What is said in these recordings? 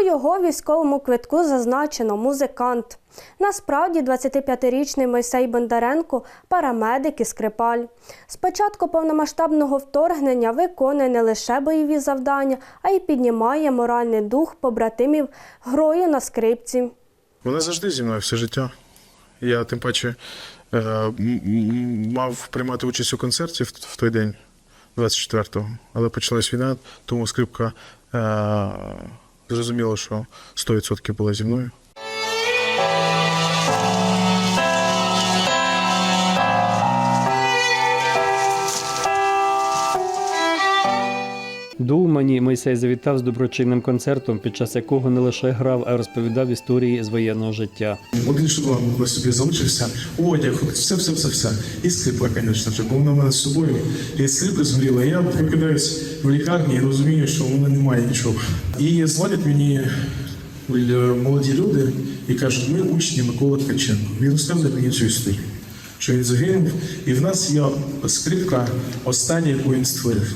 У його військовому квитку зазначено музикант. Насправді 25-річний Мойсей Бондаренко парамедик і скрипаль. З початку повномасштабного вторгнення виконує не лише бойові завдання, а й піднімає моральний дух побратимів грою на скрипці. Вона завжди зі мною все життя. Я тим паче е, мав приймати участь у концерті в, в той день, 24-го, але почалась війна, тому скрипка е, зрозуміло, що 100% була зі мною. До Умані Мойсей завітав з доброчинним концертом, під час якого не лише грав, а й розповідав історії з воєнного життя. Один шоколад би собі залишився, одяг, все, все, все, все. І скрипка, звісно ж, бо вона мене з собою. І скрипка згоріла. Я прокидаюсь в лікарні і розумію, що в мене немає нічого. І дзвонять мені молоді люди і кажуть, ми учні Миколи Ткаченко. Він розказує мені цю історію. Що він загинув, і в нас є скрипка остання, яку він створив.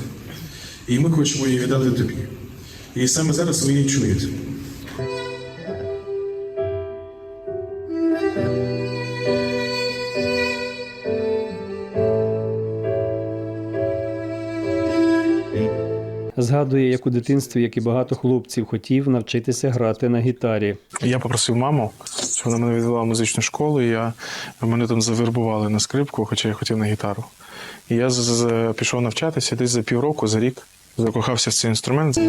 І ми хочемо її віддати тобі. І саме зараз ви її чуєте. Згадує, як у дитинстві, як і багато хлопців, хотів навчитися грати на гітарі. Я попросив маму, щоб вона мене відвела в музичну школу, і я, мене там завербували на скрипку, хоча я хотів на гітару. І я з- з- пішов навчатися десь за півроку, за рік, закохався в цей інструмент.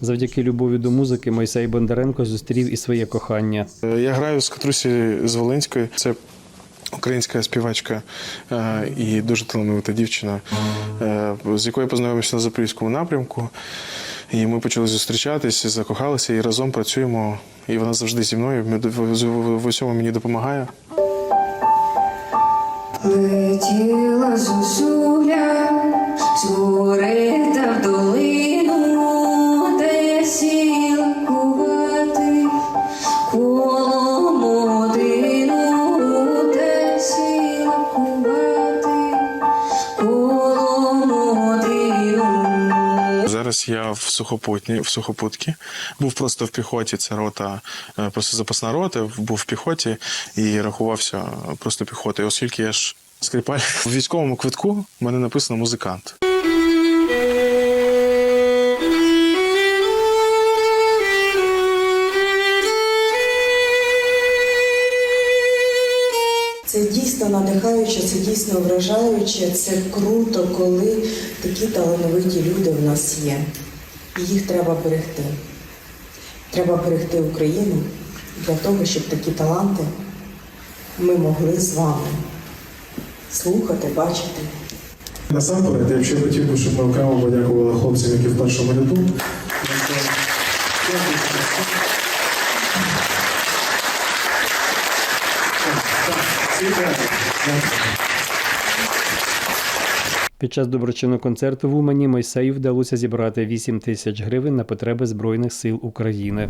Завдяки любові до музики Мойсей Бондаренко зустрів і своє кохання. Е, Я граю з Катрусі з Волинської. Це українська співачка е, і дуже талановита дівчина, е, з якою познайомився на запорізькому напрямку. І ми почали зустрічатися, закохалися і разом працюємо. І вона завжди зі мною. В усьому мені допомагає. Летіла Зараз я в сухопутні, в сухопутці. Був просто в піхоті. Це рота, е, просто запасна рота. Був в піхоті і рахувався просто піхотою. Оскільки я ж скрипаль в військовому квитку в мене написано музикант. Це дійсно надихаюче, це дійсно вражаюче, це круто, коли такі талановиті люди в нас є. І їх треба берегти. Треба берегти Україну для того, щоб такі таланти ми могли з вами слухати, бачити. Насамперед, я б ще хотів би, щоб ми окремо подякували хлопцям, які в першому ряду. Під час доброчинного концерту в Умані Мойсею вдалося зібрати 8 тисяч гривень на потреби Збройних сил України.